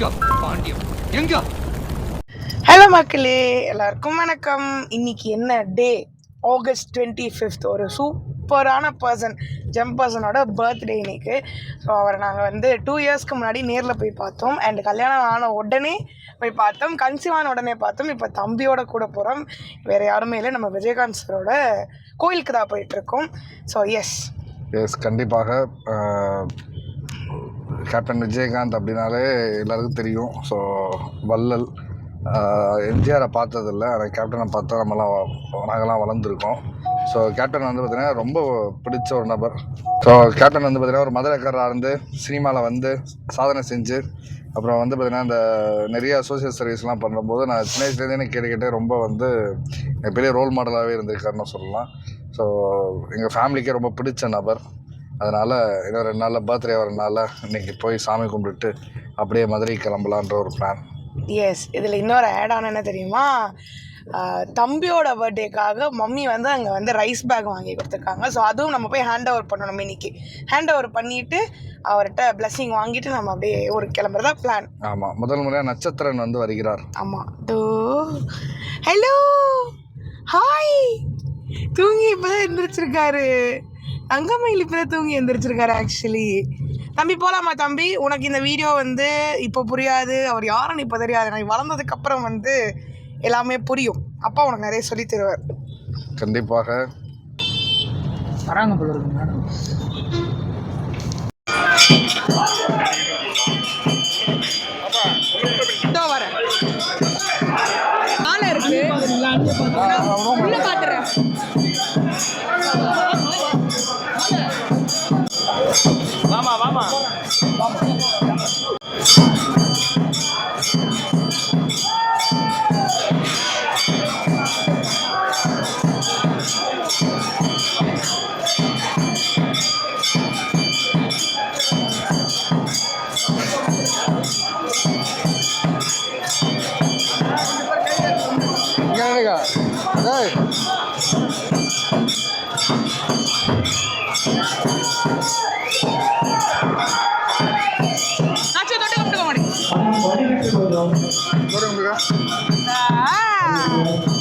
எங்க பாண்டியம் எங்க? ஹலோ மக்களே எல்லாருக்கும் வணக்கம். இன்னைக்கு என்ன டே ஆகஸ்ட் டுவெண்ட்டி ஃபிஃப்த் ஒரு சூப்பரான பர்சன் ஜெம் பர்சனோட பர்த்டே இன்னைக்கு. ஸோ அவரை நாங்கள் வந்து டூ இயர்ஸ்க்கு முன்னாடி நேரில் போய் பார்த்தோம். அண்ட் கல்யாணம் ஆன உடனே போய் பார்த்தோம். கன்சீவ் ஆன உடனே பார்த்தோம். இப்போ தம்பியோட கூட போகிறோம் வேறு யாருமே இல்லை. நம்ம விஜயகாந்த் சரோட கோயிலுக்கு தான் போயிட்டுருக்கோம் ஸோ எஸ் எஸ் கண்டிப்பாக கேப்டன் விஜயகாந்த் அப்படின்னாலே எல்லாருக்கும் தெரியும். ஸோ வள்ளல் எம்ஜிஆரை பார்த்ததில்ல. ஆனால் கேப்டனை பார்த்தா நம்மலாம் நாங்கள்லாம் வளர்ந்துருக்கோம். ஸோ கேப்டன் வந்து பார்த்திங்கன்னா ரொம்ப பிடிச்ச ஒரு நபர். ஸோ கேப்டன் வந்து பார்த்திங்கன்னா ஒரு மதுரைக்காரராக இருந்து சினிமாவில் வந்து சாதனை செஞ்சு அப்புறம் வந்து பார்த்திங்கன்னா இந்த நிறைய சோஷியல் சர்வீஸ்லாம் பண்ணும்போது நான் சின்ன வயசுலேருந்தே எனக்கு ரொம்ப வந்து பெரிய ரோல் மாடலாகவே இருந்திருக்காருன்னு சொல்லலாம். ஸோ எங்கள் ஃபேமிலிக்கே ரொம்ப பிடிச்ச நபர். அதனால் இன்னும் ரெண்டு நாளில் பர்த்டே வரனால இன்னைக்கு போய் சாமி கும்பிட்டுட்டு அப்படியே மதுரை கிளம்பலான்ற ஒரு பிளான் எஸ் இதில் இன்னொரு ஆட் ஆன் என்ன தெரியுமா? தம்பியோட பர்த்டேக்காக மம்மி வந்து அங்கே வந்து ரைஸ் பேக் வாங்கி கொடுத்துருக்காங்க. ஸோ அதுவும் நம்ம போய் ஹேண்ட் ஓவர் பண்ணணும் இன்னைக்கு ஹேண்ட் ஓவர் பண்ணிவிட்டு அவர்கிட்ட blessing வாங்கிட்டு நம்ம அப்படியே ஒரு கிளம்புறதா பிளான் ஆமாம் முதல் முறையாக நட்சத்திரன் வந்து வருகிறார். ஆமாம் டோ ஹலோ ஹாய் தூங்கி இப்போ தான் எந்திரிச்சிருக்காரு. தங்கமயில் இப்போ தான் தூங்கி எந்திரிச்சிருக்காரு ஆக்சுவலி தம்பி போகலாமா தம்பி. உனக்கு இந்த வீடியோ வந்து இப்போ புரியாது. அவர் யாருன்னு இப்போ தெரியாது. நான் வளர்ந்ததுக்கப்புறம் வந்து எல்லாமே புரியும். அப்பா உனக்கு நிறைய சொல்லி தருவார். கண்டிப்பாக. வராங்க போல இருக்கு மேடம் வரேன் ஆளை இருக்கு. உள்ள பாத்துறேன்.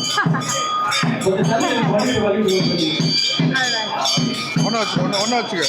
ஒன்று வச்சு ஒன்று ஒன்று வச்சுக்க.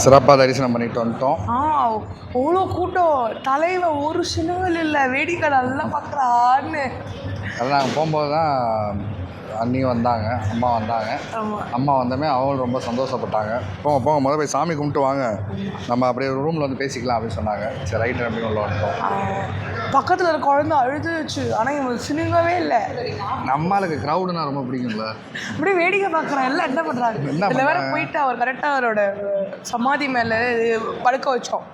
சிறப்பாக தரிசனம் பண்ணிட்டு வந்துட்டோம். ஆ அவ்வளோ கூட்டம். தலைவன் ஒரு சிலுவல் இல்லை. வேடிக்கை நல்லா பார்க்குறான்னு அதான் நாங்கள் போகும்போது தான் அண்ணி வந்தாங்க அம்மா வந்தாங்க. அம்மா வந்தமே அவங்களும் ரொம்ப சந்தோஷப்பட்டாங்க. போங்க போங்க முதல்ல போய் சாமி கும்பிட்டு வாங்க. நம்ம அப்படியே ரூமில் வந்து பேசிக்கலாம் அப்படின்னு சொன்னாங்க. சரி ரைட் அப்படின்னு உள்ள வந்துட்டோம். பக்கத்தில் இருக்க குழந்தை அழுதுச்சு. ஆனால் இவங்க சினுங்கவே இல்லை. நம்மளுக்கு க்ரௌடுனா ரொம்ப பிடிக்கும்ல. அப்படியே வேடிக்கை பார்க்குறான். எல்லாம் என்ன பண்ணுறாங்க என்ன இதில் வேற? போயிட்டு அவர் கரெக்டாக அவரோட சமாதி மேலே படுக்க வச்சோம்.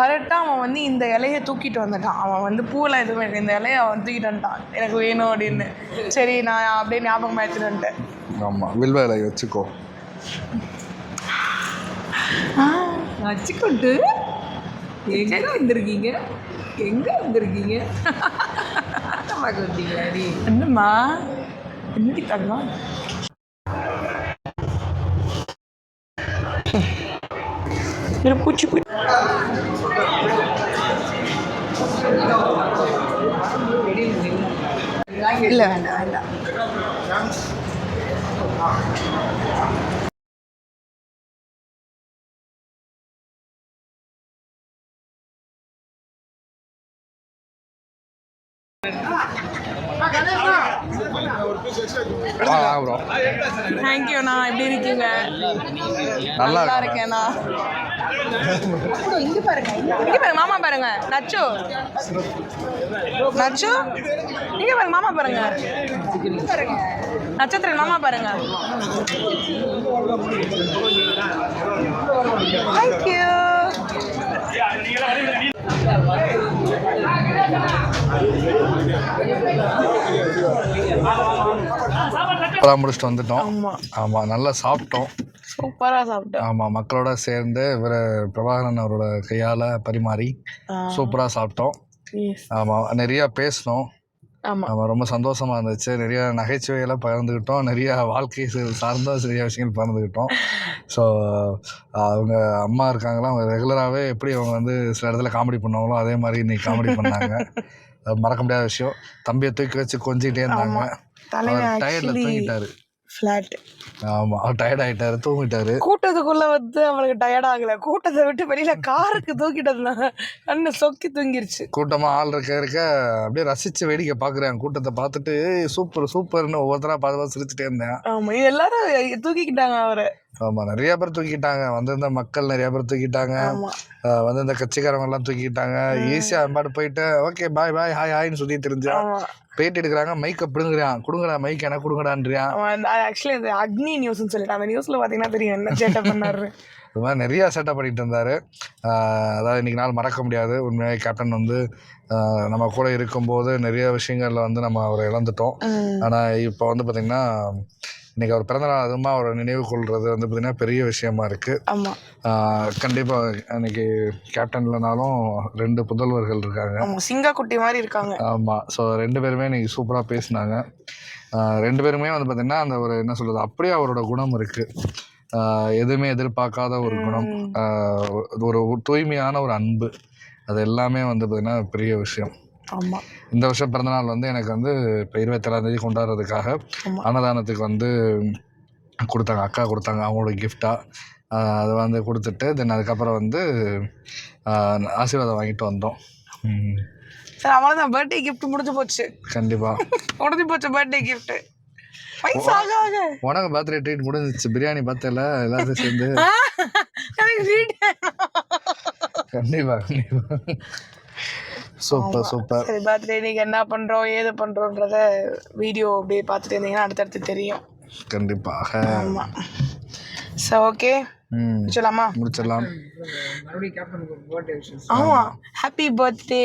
கரெக்டாக அவன் வந்து இந்த இலையை தூக்கிட்டு வந்துட்டான். அவன் வந்து பூவில் எதுவும் இந்த இலையை அவன் தூக்கிட்டு வந்துட்டான். எனக்கு வேணும் அப்படின்னு. சரி நான் அப்படியே ஞாபகம் எடுத்துட்டு வந்துட்டேன் ஆமாம் வில்வ இலை வச்சுக்கோ. வச்சுக்கொண்டு எங்க வந்திருக்கீங்க? எங்க வந்திருக்கீங்க? பார்க்க வந்தீங்களா நீ என்னம்மா? என்னடி தங்கம்? இரு, பூச்சி பூச்சி. இல்லை வேண்டாம் வேண்டாம் வாங்க வாங்க ப்ரோ தேங்க்யூண்ணா எப்படி இருக்கீங்க நல்லா நல்லா இருக்கேன் இருக்கேண்ணா இங்க பாருங்க இங்க பாருங்க. மாமா பாருங்க. நச்சு. நச்சு? இங்க பாருங்க மாமா பாருங்க. பாருங்க. நட்சத்திரன் மாமா பாருங்க. தேங்க்யூ முடிச்சுட்டு வந்துட்டோம். ஆமா. ஆமாம் நல்லா சாப்பிட்டோம். சூப்பரா சாப்பிட்டோம் ஆமாம் மக்களோட சேர்ந்து இவர் பிரபாகரன் அவரோட கையால் பரிமாறி சூப்பராக சாப்பிட்டோம். ஆமாம் நிறையா பேசினோம். ஆமா. ரொம்ப சந்தோஷமாக இருந்துச்சு. நிறைய நகைச்சுவையெல்லாம் பகிர்ந்துக்கிட்டோம் நிறைய வாழ்க்கை சார்ந்த நிறைய விஷயங்கள் பகிர்ந்துக்கிட்டோம் ஸோ அவங்க அம்மா இருக்காங்களா அவங்க ரெகுலராகவே எப்படி அவங்க வந்து சில இடத்துல காமெடி பண்ணுவாங்களோ அதே மாதிரி இன்னைக்கு காமெடி பண்ணாங்க. மறக்க முடியாத விஷயம். தம்பியை தூக்கி வச்சு கொஞ்சிக்கிட்டே இருந்தாங்க. டயர்டில் தூங்கிட்டாரு. ஃப்ளாட் ஆமாம் டயர்ட் ஆகிட்டாரு தூங்கிட்டாரு. கூட்டத்துக்குள்ள வந்து அவனுக்கு டயர்ட் ஆகல. கூட்டத்தை விட்டு வெளியில காருக்கு தூக்கிட்டதுனால கண்ணு சொக்கி தூங்கிருச்சு. கூட்டமாக ஆள் இருக்க இருக்க அப்படியே ரசித்து வேடிக்கை பார்க்குறேன் கூட்டத்தை பார்த்துட்டு சூப்பர் சூப்பர்னு ஒவ்வொருத்தராக பார்த்து பார்த்து சிரிச்சுட்டே இருந்தேன். ஆமா இது எல்லாரும் தூக்கிக்கிட்டாங்க அவரை. ஆமாம் நிறைய பேர் தூக்கிட்டாங்க. வந்திருந்த மக்கள் நிறைய பேர் தூக்கிட்டாங்க. ஆமா. ஆஹ் வந்திருந்த கட்சிக்காரங்க எல்லாம் தூக்கிட்டாங்க ஈஸியாக அம்பாட்டு போயிட்டு ஓகே பாய் பாய் ஹாய் ஹாய்னு சொல்லி தெரிஞ்சான் ஆமா. பேட்டி எடுக்கிறாங்க மைக்கை பிடுங்குறான் கொடுங்கடா மைக் எனக்கு கொடுங்கடான்றியான் ஆக்சுவலி இது அக்னி நியூஸ்னு சொல்லிட்டு அந்த நியூஸ்ல பாத்தீங்கன்னா தெரியும் என்ன சேட்டை பண்ணாரு. இது மாதிரி நிறையா செட்டப் பண்ணிட்டு இருந்தார். அதாவது இன்றைக்கி நாள் மறக்க முடியாது. உண்மையாக கேப்டன் வந்து நம்ம கூட இருக்கும்போது நிறைய விஷயங்களில் வந்து நம்ம அவரை இழந்துட்டோம். ஆனால் இப்போ வந்து பார்த்திங்கன்னா இன்றைக்கி அவர் பிறந்தநாள் அதுமா அவரை நினைவு கொள்வது வந்து பார்த்திங்கன்னா பெரிய விஷயமா இருக்குது கண்டிப்பாக கேப்டன் இல்லைனாலும் ரெண்டு புதல்வர்கள் இருக்காங்க. சிங்கா குட்டி மாதிரி இருக்காங்க. ஆமாம் ஸோ ரெண்டு பேருமே இன்னைக்கு சூப்பராக பேசினாங்க. ரெண்டு பேருமே வந்து பார்த்திங்கன்னா அந்த ஒரு என்ன சொல்கிறது அப்படியே அவரோட குணம் இருக்குது எதுவுமே எதிர்பார்க்காத ஒரு குணம். ஒரு தூய்மையான ஒரு அன்பு. அது எல்லாமே வந்து பார்த்திங்கன்னா பெரிய விஷயம். ஆமா. இந்த வருஷம் பிறந்தநாள் வந்து எனக்கு வந்து இப்போ இருபத்தேழாந்தேதி கொண்டாடுறதுக்காக. அன்னதானத்துக்கு வந்து கொடுத்தாங்க. அக்கா கொடுத்தாங்க. அவங்களோட கிஃப்டாக அதை வந்து கொடுத்துட்டு தென் அதுக்கப்புறம் வந்து ஆசீர்வாதம் வாங்கிட்டு வந்தோம். சரி அவ்வளவுதான். பர்த்டே கிஃப்ட் முடிஞ்சு போச்சு. கண்டிப்பாக முடிஞ்சு போச்சு பர்த்டே கிஃப்ட் பைசா ஆக ஆக உனக்கு பர்த்டே ட்ரீட் முடிஞ்சிச்சு. பிரியாணி பார்த்தல எல்லாத்தையும் சேர்ந்து. கண்டிப்பா கண்டிப்பா. சூப்பர் சூப்பர் சரி பர்த்டே இன்னைக்கு என்ன பண்றோம் ஏது பண்றோன்றத வீடியோ அப்படியே பார்த்துட்டு இருந்தீங்கன்னா அடுத்தடுத்து தெரியும். கண்டிப்பாக ஆமா. சரி ஓகே முடிச்சிடலாம்? மறுபடியும் கேப்டனுக்கு ஒரு பர்த்டே விஷயம் ஆமா. ஹாப்பி பர்த்டே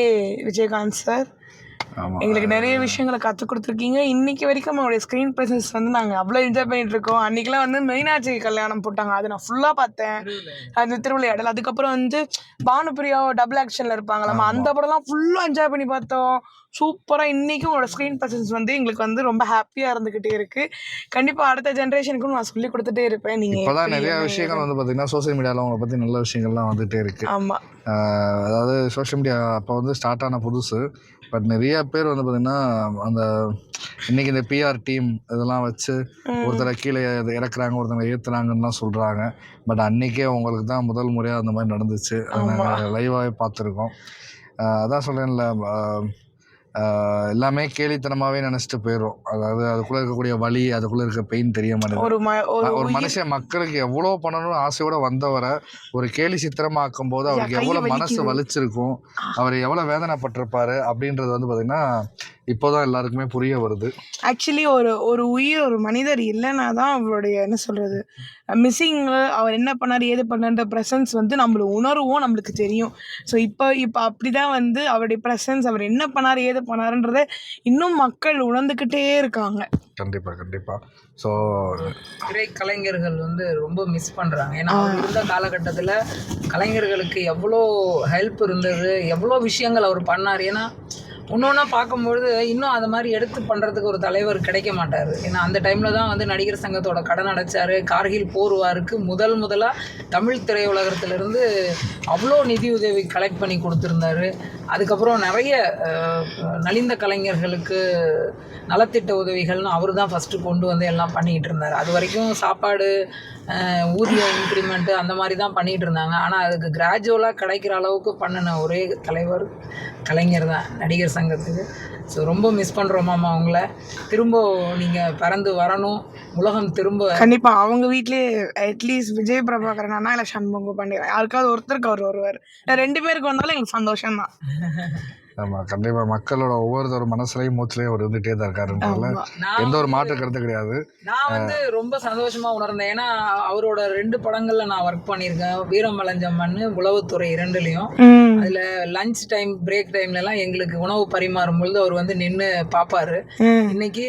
விஜயகாந்த் சார் ஆமாம் எங்களுக்கு நிறைய விஷயங்களை கற்றுக் கொடுத்துருக்கீங்க. இன்னைக்கு வரைக்கும் அவங்களுடைய ஸ்க்ரீன் ப்ரெசன்ஸ் வந்து நாங்கள் அவ்வளோ என்ஜாய் பண்ணிட்டு இருக்கோம் அன்னைக்கெல்லாம் வந்து மீனாட்சி கல்யாணம் போட்டாங்க. அது நான் ஃபுல்லாக பார்த்தேன். அது திருவிளையாடல் அதுக்கப்புறம் வந்து பானுபிரியா டபுள் ஆக்ஷனில் இருப்பாங்களாமா அந்த படம்லாம் ஃபுல்லாக என்ஜாய் பண்ணி பார்த்தோம். சூப்பராக இன்றைக்கும் உங்களோட ஸ்க்ரீன் ப்ரெசன்ஸ் வந்து எங்களுக்கு வந்து ரொம்ப ஹாப்பியாக இருந்துக்கிட்டே இருக்குது கண்டிப்பாக அடுத்த ஜென்ரேஷனுக்கும் நான் சொல்லி கொடுத்துட்டே இருப்பேன். நீங்கள் இப்போதான் நிறைய விஷயங்கள் வந்து பார்த்தீங்கன்னா சோஷியல் மீடியாவில் அவங்கள பற்றி நல்ல விஷயங்கள்லாம் வந்துகிட்டே இருக்கு. ஆமாம் அதாவது சோஷியல் மீடியா அப்போ வந்து ஸ்டார்ட் ஆன புதுசு. பட் நிறைய பேர் வந்து பார்த்திங்கன்னா அந்த இன்னைக்கு இந்த பிஆர் டீம் இதெல்லாம் வச்சு ஒருத்தரை கீழே இறக்குறாங்க ஒருத்தரை ஏற்றுறாங்கன்னுலாம் சொல்கிறாங்க பட் அன்னைக்கே உங்களுக்கு தான் முதல் முறையாக அந்த மாதிரி நடந்துச்சு. அதை நாங்கள் லைவாகவே பார்த்துருக்கோம். அதான் சொல்கிறேன்ல எல்லாமே கேலித்தனமாகவே நினச்சிட்டு போயிடும் அதாவது அதுக்குள்ளே இருக்கக்கூடிய வலி அதுக்குள்ளே இருக்க பெயின் தெரிய மாட்டேங்குது. ஒரு மனுஷன் மக்களுக்கு எவ்வளோ பண்ணணும்னு ஆசையோட வந்தவரை ஒரு கேலி சித்திரமாக்கும் போது அவருக்கு கை எவ்வளோ மனசு. வலிச்சிருக்கும் அவர் எவ்வளோ வேதனைப்பட்டிருப்பாரு அப்படின்றது வந்து பார்த்தீங்கன்னா இப்போதான் எல்லாருக்குமே புரிய வருது. ஆக்சுவலி ஒரு ஒரு உயிர் ஒரு மனிதர் இல்லைன்னா தான் அவருடைய என்ன சொல்கிறது மிஸ்ஸிங் அவர் என்ன பண்ணார் ஏது பண்ணார்ன்ற ப்ரெசன்ஸ் வந்து நம்மள உணர்வோம் நம்மளுக்கு தெரியும். ஸோ இப்போ இப்போ அப்படி தான் வந்து அவருடைய ப்ரெசன்ஸ் அவர் என்ன பண்ணார் ஏது பண்ணாருன்றத இன்னும் மக்கள் உணர்ந்துக்கிட்டே இருக்காங்க. கண்டிப்பாக கண்டிப்பாக ஸோ திரை கலைஞர்கள் வந்து ரொம்ப மிஸ் பண்ணுறாங்க ஏன்னா அவர் இருந்த காலகட்டத்தில் கலைஞர்களுக்கு எவ்வளோ ஹெல்ப் இருந்தது எவ்வளோ விஷயங்கள் அவர் பண்ணார். ஏன்னா ஒன்று பார்க்கும்பொழுது இன்னும் அதை மாதிரி எடுத்து பண்ணுறதுக்கு ஒரு தலைவர் கிடைக்க மாட்டார். ஏன்னா அந்த டைமில் தான் வந்து நடிகர் சங்கத்தோட கடன் அடைச்சார். கார்கில் போர்வாருக்கு முதல் முதலாக தமிழ் திரையுலகத்திலிருந்து அவ்வளோ நிதி உதவி கலெக்ட் பண்ணி கொடுத்துருந்தாரு. அதுக்கப்புறம் நிறைய நலிந்த கலைஞர்களுக்கு நலத்திட்ட உதவிகள்னு அவர் தான் ஃபஸ்ட்டு கொண்டு வந்து எல்லாம் பண்ணிக்கிட்டு இருந்தார். அது வரைக்கும் சாப்பாடு ஊதிய இன்க்ரிமெண்ட்டு அந்த மாதிரி தான் பண்ணிகிட்டு இருந்தாங்க ஆனால் அதுக்கு கிராஜுவலாக கிடைக்கிற அளவுக்கு பண்ணின ஒரே தலைவர் கலைஞர் தான் நடிகர் சங்கத்துக்கு. ஸோ ரொம்ப மிஸ் பண்ணுறோமாம்மா அவங்கள திரும்ப நீங்கள் பிறந்து வரணும். உலகம் திரும்ப கண்டிப்பா அவங்க வீட்லயே அட்லீஸ்ட் விஜய் பிரபாகரன் அண்ணா இல்லை சண்முகம் பாண்டியன் யாருக்காவது ஒருத்தருக்கு அவர் வருவார். ரெண்டு பேருக்கு வந்தாலும் எங்களுக்கு சந்தோஷம் தான் ஆமாம் கண்டிப்பாக மக்களோட ஒவ்வொருத்தர் மனசுலையும் மூச்சுலையும் அவர் இருந்துகிட்டே தான் இருக்காருன்றதுல நான் எந்த ஒரு மாற்று கருத்து கிடையாது. நான் வந்து ரொம்ப சந்தோஷமா உணர்ந்தேன். ஏன்னா அவரோட ரெண்டு படங்கள்ல நான் ஒர்க் பண்ணியிருக்கேன். வீரம் வளைஞ்சம்மன் உளவுத்துறை இரண்டுலையும். அதுல லஞ்ச் டைம் பிரேக் டைம்ல எல்லாம் எங்களுக்கு உணவு பரிமாறும் பொழுது அவர் வந்து நின்று பார்ப்பாரு ம். இன்னைக்கு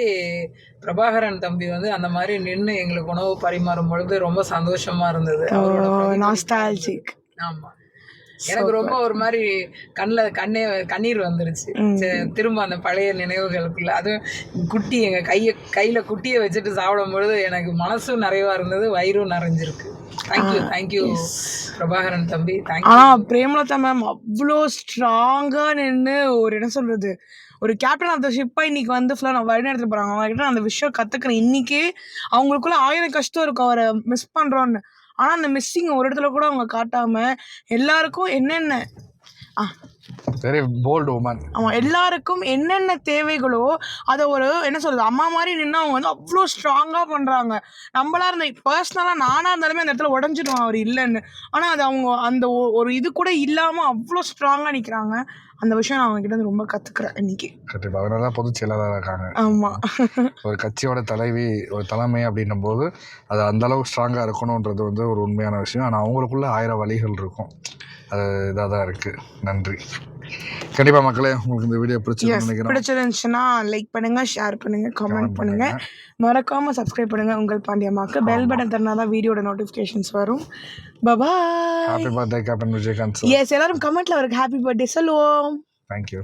பிரபாகரன் தம்பி வந்து அந்த மாதிரி நின்று எங்களுக்கு உணவு பரிமாறும் பொழுது ரொம்ப சந்தோஷமா இருந்தது. அவரோட ஆமா. எனக்கு ரொம்ப ஒரு மாதிரி கண்ணில் கண்ணே கண்ணீர் வந்துருச்சு. திரும்ப அந்த பழைய நினைவுகளுக்குள்ள. அதுவும் குட்டி எங்க கையை கையில குட்டியை வச்சுட்டு சாப்பிடும் பொழுது எனக்கு மனசும் நிறைவா இருந்தது வயிறும் நிறைஞ்சிருக்கு. தேங்க்யூ தேங்க்யூ பிரபாகரன் தம்பி. தேங்க்யூ ஆனா பிரேமலதா மேம் அவ்வளோ ஸ்ட்ராங்கா நின்று ஒரு என்ன சொல்றது ஒரு கேப்டன் ஆஃப் த ஷிப்பா இன்னைக்கு வந்து ஃபுல்லாக நான் வழி நடத்திட்டு போறாங்க. அவங்க கிட்ட அந்த விஷயம் கத்துக்கிறேன். இன்னைக்கு அவங்களுக்குள்ள ஆயிரம் கஷ்டம் இருக்கும். அவரை மிஸ் பண்றோம்னு. ஆனா அந்த மிஸ்ஸிங் ஒரு இடத்துல கூட அவங்க காட்டாம எல்லாருக்கும் என்னென்ன? ஆ. வெரி போல்டு உமன் ஆமாம் எல்லாருக்கும் என்னென்ன தேவைகளோ அதை ஒரு என்ன சொல்றது அம்மா மாதிரி நின்று அவங்க வந்து அவ்வளோ ஸ்ட்ராங்காக பண்ணுறாங்க நம்மளா இருந்த பர்சனலாக நானாக இருந்தாலுமே அந்த இடத்துல உடஞ்சிடுவான் அவர் இல்லைன்னு. ஆனால் அது அவங்க அந்த ஒரு இது கூட இல்லாமல் அவ்வளோ ஸ்ட்ராங்காக நிற்கிறாங்க அந்த விஷயம் நான் அவங்க கிட்ட இருந்து ரொம்ப கற்றுக்குறேன் இன்னைக்கு. கண்டிப்பாக அதனால தான் பொதுச் செயலாளராக இருக்காங்க. ஆமாம் ஒரு கட்சியோட தலைவி ஒரு தலைமை அப்படின்னும் போது அது அந்த அளவுக்கு ஸ்ட்ராங்காக இருக்கணுன்றது வந்து ஒரு உண்மையான விஷயம். ஆனால் அவங்களுக்குள்ள ஆயிரம் வழிகள் இருக்கும். அது இதாக தான் இருக்குது நன்றி. கண்டிப்பாக மக்களே உங்களுக்கு இந்த வீடியோ பிடிச்சிருக்குன்னு எஸ் நினைக்கிறேன். பிடிச்சிருந்துச்சுன்னா லைக் பண்ணுங்க ஷேர் பண்ணுங்க கமெண்ட் பண்ணுங்க. மறக்காம சப்ஸ்கிரைப் பண்ணுங்க உங்கள் பாண்டியம்மாக்கு பெல் பட்டன் தரனா தான் வீடியோட நோட்டிஃபிகேஷன்ஸ் வரும். Bye bye happy birthday captain Vijayakanth yes எல்லாரும் கமெண்ட்ல அவருக்கு ஹாப்பி பர்த்டே சொல்லுவோம். தேங்க்யூ